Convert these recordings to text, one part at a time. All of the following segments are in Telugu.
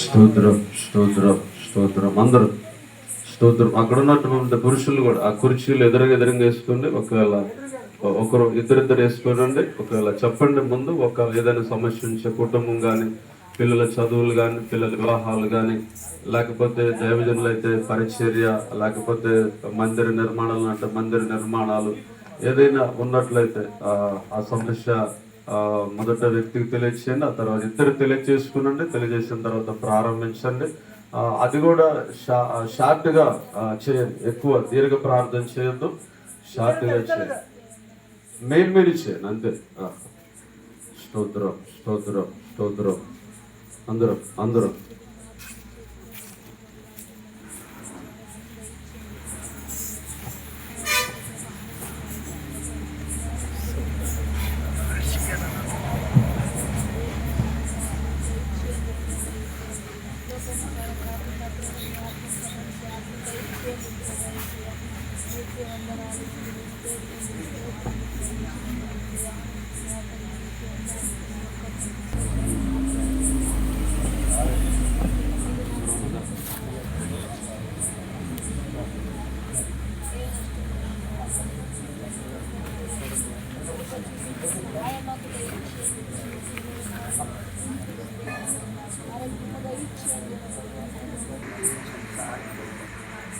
స్తోత్రం స్తోత్రం స్తోత్రం. అందరూ స్తోత్రం. అక్కడ ఉన్నటువంటి పురుషులు కూడా ఆ కుర్చీలు ఎదురుగా ఎదురుగా వేసుకోండి. ఒకవేళ ఒకరు ఇద్దరిద్దరు వేసుకోనండి ఒకవేళ చెప్పండి ముందు. ఒక ఏదైనా సమస్య ఉంచే కుటుంబం కానీ పిల్లల చదువులు కానీ పిల్లల వివాహాలు కానీ లేకపోతే దైవజనులు అయితే పరిచర్య లేకపోతే మందిర నిర్మాణాలు అంటే మందిర నిర్మాణాలు ఏదైనా ఉన్నట్లయితే ఆ, సమస్య మొదట వ్యక్తికి తెలియచేయండి ఆ తర్వాత ఇద్దరు తెలియచేసుకునండి తెలియజేసిన తర్వాత ప్రారంభించండి. అది కూడా షా షార్ట్గా చేయండి. ఎక్కువ దీర్ఘ ప్రార్థన చేయొద్దు షార్ట్గా చేయండి. మెయిన్ మెయిన్ చేయండి అంతే. స్తోత్రం స్తోత్రం స్తోత్రం. అందరం అందరం.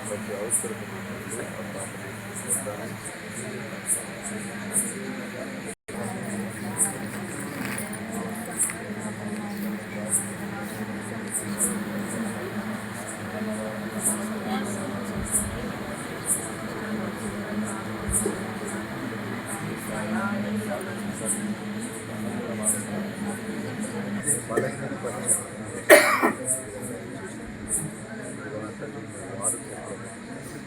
ప్రాంత రైతులతో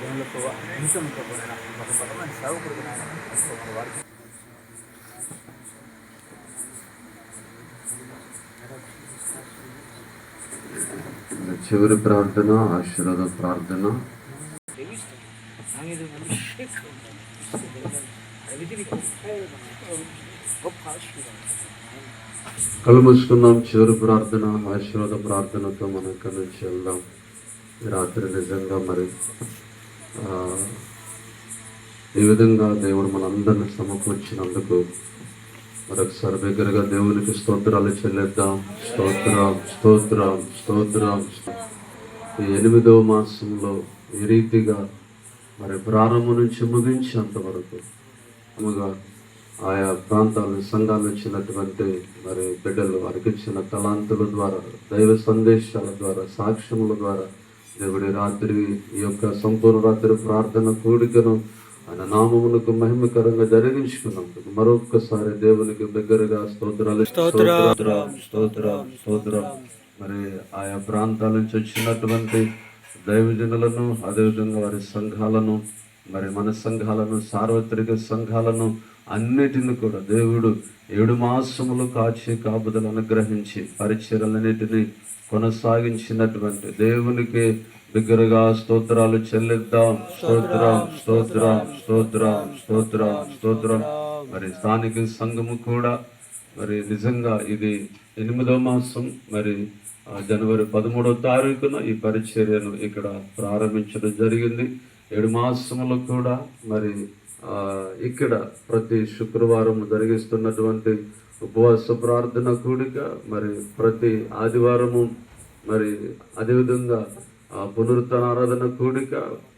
జనులతో ఇంకంతో ఒక బలమైన సేవకుడికి నాయన వారికి చివరి ప్రార్థన ఆశీర్వాద ప్రార్థన. కళ్ళు మూసుకుందాం చివరి ప్రార్థన ఆశీర్వాద ప్రార్థనతో మనం ఇక్కడ నుంచి వెళ్దాం రాత్రి నిజంగా మరి ఈ విధంగా దేవుడు మనందరిని సమకూర్చినందుకు మరొకసారి దగ్గరగా దేవునికి స్తోత్రాలు చెల్లిద్దాం. స్తోత్రం స్తోత్రం స్తోత్రం ఈ ఎనిమిదవ మాసంలో ఈ రీతిగా మరి ప్రారంభం నుంచి ముగించేంత వరకు ఆయా ప్రాంతాలు సంఘాలు ఇచ్చినటువంటి మరి బిడ్డలు వారికి ఇచ్చిన తలాంతుల ద్వారా దైవ సందేశాల ద్వారా సాక్ష్యముల ద్వారా దేవుడి రాత్రి ఈ యొక్క సంపూర్ణ రాత్రి ప్రార్థన కూడికను ఆయన నామమునకు మహిమకరంగా జరిగించుకున్నందుకు మరొక్కసారి దేవునికి దగ్గరగా స్తోత్రాలు స్తోత్రం స్తోత్రం స్తోత్రం మరి ఆయా ప్రాంతాల నుంచి వచ్చినటువంటి దైవజనులను అదేవిధంగా వారి సంఘాలను మరి మన సంఘాలను సార్వత్రిక సంఘాలను అన్నిటిని కూడా దేవుడు ఏడు మాసములు కాచి కాపుదలు అనుగ్రహించి పరిచయలన్నిటిని కొనసాగించినటువంటి దేవునికి దగ్గరగా స్తోత్రాలు చెల్లిద్దాం. స్తోత్రం స్తోత్రం స్తోత్రం స్తోత్రం స్తోత్రం. మరి స్థానిక సంఘము కూడా మరి నిజంగా ఇది ఎనిమిదో మాసం. మరి జనవరి పదమూడో తారీఖున ఈ పరిచర్యను ఇక్కడ ప్రారంభించడం జరిగింది. ఏడు మాసములు కూడా మరి ఇక్కడ ప్రతి శుక్రవారం జరిగిస్తున్నటువంటి ఉపవాస ప్రార్థన కూడిక మరి ప్రతి ఆదివారము మరి అదేవిధంగా ఆ పునరుత్న ఆరాధన కూడిక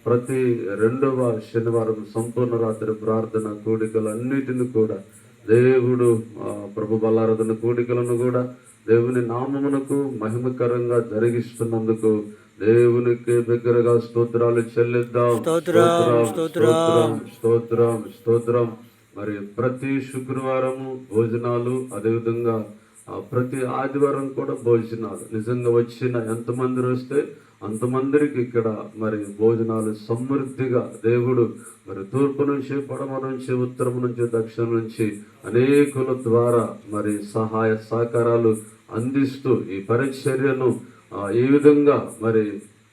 ప్రతి రెండవ శనివారం సంపూర్ణ రాత్రి ప్రార్థన కూడికలు అన్నిటిని కూడా దేవుడు ఆ, ప్రభు బలారాధన కూడికలను కూడా దేవుని నామమునకు మహిమకరంగా జరిగిస్తున్నందుకు దేవునికి దగ్గరగా స్తోత్రాలు చెల్లిద్దాం. స్తోత్రం. స్తోత్రం స్తోత్రం స్తోత్రం. మరి ప్రతి శుక్రవారము భోజనాలు అదేవిధంగా ప్రతి ఆదివారం కూడా భోజనాలు. నిజంగా వచ్చిన ఎంతమంది వస్తే అంతమందికి ఇక్కడ మరి భోజనాలు సమృద్ధిగా దేవుడు మరి తూర్పు నుంచి పడమ నుంచి ఉత్తరం నుంచి దక్షిణం నుంచి అనేకుల ద్వారా మరి సహాయ సహకారాలు అందిస్తూ ఈ పరిచర్యను ఈ విధంగా మరి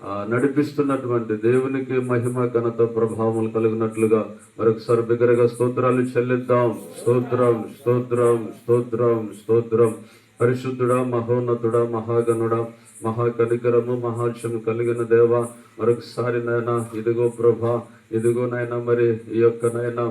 నడిపిస్తున్నటువంటి దేవునికి మహిమ ఘనత ప్రభావం కలిగినట్లుగా మరొకసారి బిగ్గరగా స్తోత్రాలు చెల్లిద్దాం. స్తోత్రం స్తోత్రం స్తోత్రం స్తోత్రం. పరిశుద్ధుడా మహోన్నతుడా మహాగణుడా మహాకనికరము మహాక్షము కలిగిన దేవ మరొకసారి నాయన ఇదిగో ప్రభా ఇదిగో నాయన మరి ఈ యొక్క నాయన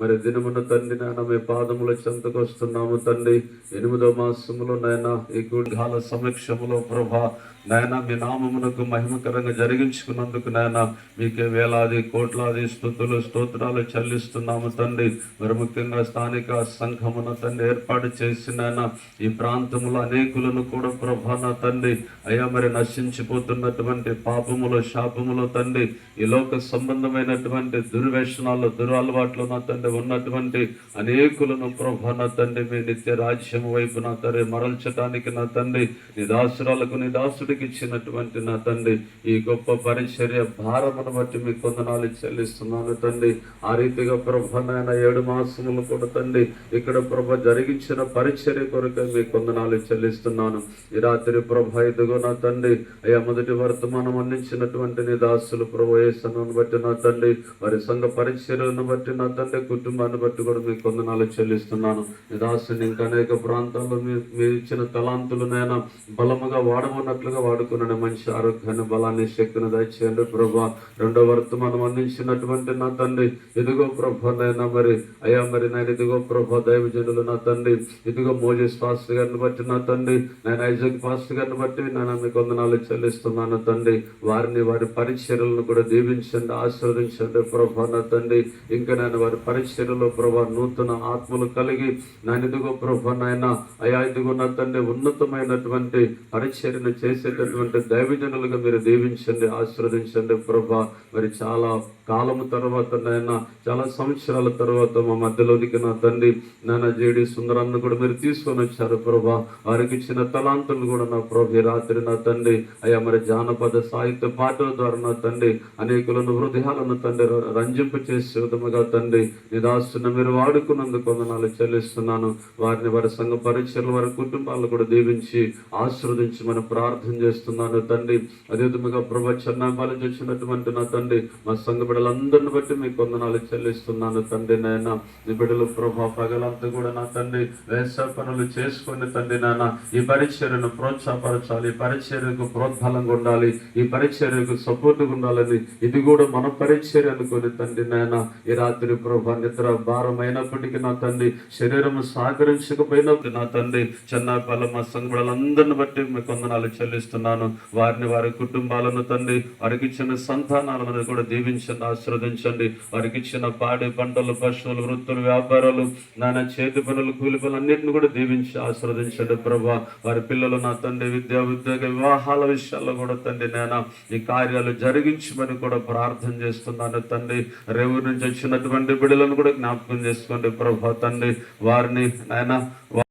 మరి దినమున తండ్రి నాయన మీ పాదముల చెంతకు వస్తున్నాము తండ్రి. ఎనిమిదో మాసములో నాయన ఈ గుండాల సమక్షములో ప్రభా నాయన మీ నామమునకు మహిమకరంగా జరిగించుకున్నందుకు నాయన మీకే వేలాది కోట్లాది స్థుతులు స్తోత్రాలు చెల్లిస్తున్నాము తండ్రి. మరి ముఖ్యంగా స్థానిక సంఘమున తండ్రి ఏర్పాటు చేసిన ఈ ప్రాంతంలో అనేకులను కూడా ప్రభా నా తండ్రి అయ్యా మరి నశించిపోతున్నటువంటి పాపములో శాపములో తండ్రి ఈ లోక సంబంధమైనటువంటి దుర్వ్యసనాలు దురలవాట్లు నా తండ్రి ఉన్నటువంటి అనేకులను ప్రభా నా తండ్రి మీ నిత్య రాజ్యము వైపు నా తండ్రి మరల్చటానికి నా తండ్రి నీ దాసురాలకు నీ దాసుడికి ఇచ్చినటువంటి నా తండ్రి ఈ గొప్ప పరిచర్య భారమును బట్టి మీ కొందనాలు చెల్లిస్తున్నాను తండ్రి. ఆ రీతిగా ప్రభ నాయన ఏడు మాసములు కూడా తండ్రి ఇక్కడ ప్రభ జరిగించిన పరిచర్య కొరకు మీ కొందనాలు చెల్లిస్తున్నాను. ఈ రాత్రి ప్రభ ఇదిగో నా తండ్రి. అయ్యా మొదటి వర్తమానం అందించినటువంటి నీ దాసులు ప్రభు ఏసనను బట్టి నా తండ్రి. వారి సంఘ పరిచర్యలను బట్టి నా తండ్రి. కుటుంబాన్ని బట్టి కూడా మీ కొందనాలు చెల్లిస్తున్నాను. నీ దాసుని ఇంకా అనేక ప్రాంతాల్లో మీ మీరు ఇచ్చిన తలాంతులు నైనా బలముగా వాడమన్నట్లుగా వాడుకున్న మంచి ఆరోగ్యాన్ని బలాన్ని శక్తిని దయచేయండి ప్రభా. రెండో వర్తమానం అందించినటువంటి నా తండ్రి. ఇదిగో ప్రభా నైనా మరి. అయ్యా మరి నేను ఇదిగో ప్రభా దైవజనులు నా తండ్రి. ఇదిగో మోజెస్ పాస్టర్ గారిని బట్టి నా తండ్రి. నేను ఐజక్ పాస్టర్ గారిని బట్టి నేను మీకు వందనాలు చెల్లిస్తున్నాను తండ్రి. వారిని వారి పరిచర్లను కూడా దీవించండి ఆశీర్వదించండి ప్రభా నా తండ్రి. ఇంకా నేను వారి పరిచర్యలో ప్రభా నూతన ఆత్మలు కలిగి నేను ఇదిగో ప్రభా నాయన అయా ఇదిగో నా తండ్రి ఉన్నతమైనటువంటి పరిచర్యను చేసేటటువంటి దైవజనులుగా మీరు దీవించండి ఆశీర్వదించండి ప్రభా. మరి చాలా కాలం తర్వాత నాయన చాలా సంవత్సరాల తర్వాత మా మధ్యలోనికి నా తండ్రి నాన్న జేడి సుందరాన్ని కూడా మీరు తీసుకొని వచ్చారు ప్రభా. వారికి ఇచ్చిన తలాంతులు కూడా నా ప్రభు రాత్రి నా తండ్రి. అయ్యా మరి జానపద సాహిత్య పాటల ద్వారా నా తండ్రి అనేకులను హృదయాలను తండ్రి రంజింపు చేసే విధముగా తండ్రి నిదాసును మీరు వాడుకున్నందుకు వందనాలు చెల్లిస్తున్నాను. వారిని వారి సంఘ పరీక్షలు వారి కుటుంబాలను కూడా దీవించి ఆశీర్వదించి మనం ప్రార్థన చేస్తున్నాను తండ్రి. అదే విధముగా ప్రభు చెన్నాపాలు చేసినటువంటి నా తండ్రి మా సంఘ బిడ్డలందరిని బట్టి మీకు వందనాలు చెల్లిస్తున్నాను తండ్రి నాయన. నీ బిడ్డలు ప్రభా పగలంతా కూడా నా తండ్రి వేసవ పనులు చేసుకుని తండ్రి నాయన ఈ పరీక్షలను ప్రోత్సాహపరచాలి ఈ పరిచర్యకు ప్రోద్బలంగా ఉండాలి. ఈ పరిచర్యకు సపోర్ట్గా ఉండాలని ఇది కూడా మన పరిచర్య అనుకుని తండ్రి నాయన ఈ రాత్రి ప్రభా నిద్ర భారమైనప్పటికీ నా తండ్రి శరీరం సహకరించకపోయినప్పుడు నా తండ్రి చెన్నాపల్ల మా సంఘాలందరిని బట్టి మీకు వందనాలు చెల్లిస్తున్నాను. వారిని వారి కుటుంబాలను తండ్రి వారికి ఇచ్చిన సంతానాలను కూడా దీవించండి ఆశీర్వదించండి. వారికి ఇచ్చిన పాడి పంటలు పశువులు వృత్తులు వ్యాపారాలు నానా చేతి పనులు కూలి పనులు అన్నింటిని కూడా దీవించి ఆశీర్వదించండి ప్రభా. వారి పిల్లలు నా తండ్రి విద్యా ఉద్యోగ వివాహాల విషయాల్లో కూడా తండ్రి నేను ఈ కార్యాలు జరిగించమని కూడా ప్రార్థన చేస్తున్నాను తండ్రి. రేవు నుంచి వచ్చినటువంటి బిడ్డలను కూడా జ్ఞాపకం చేసుకోండి ప్రభా తండ్రి. వారిని నాయన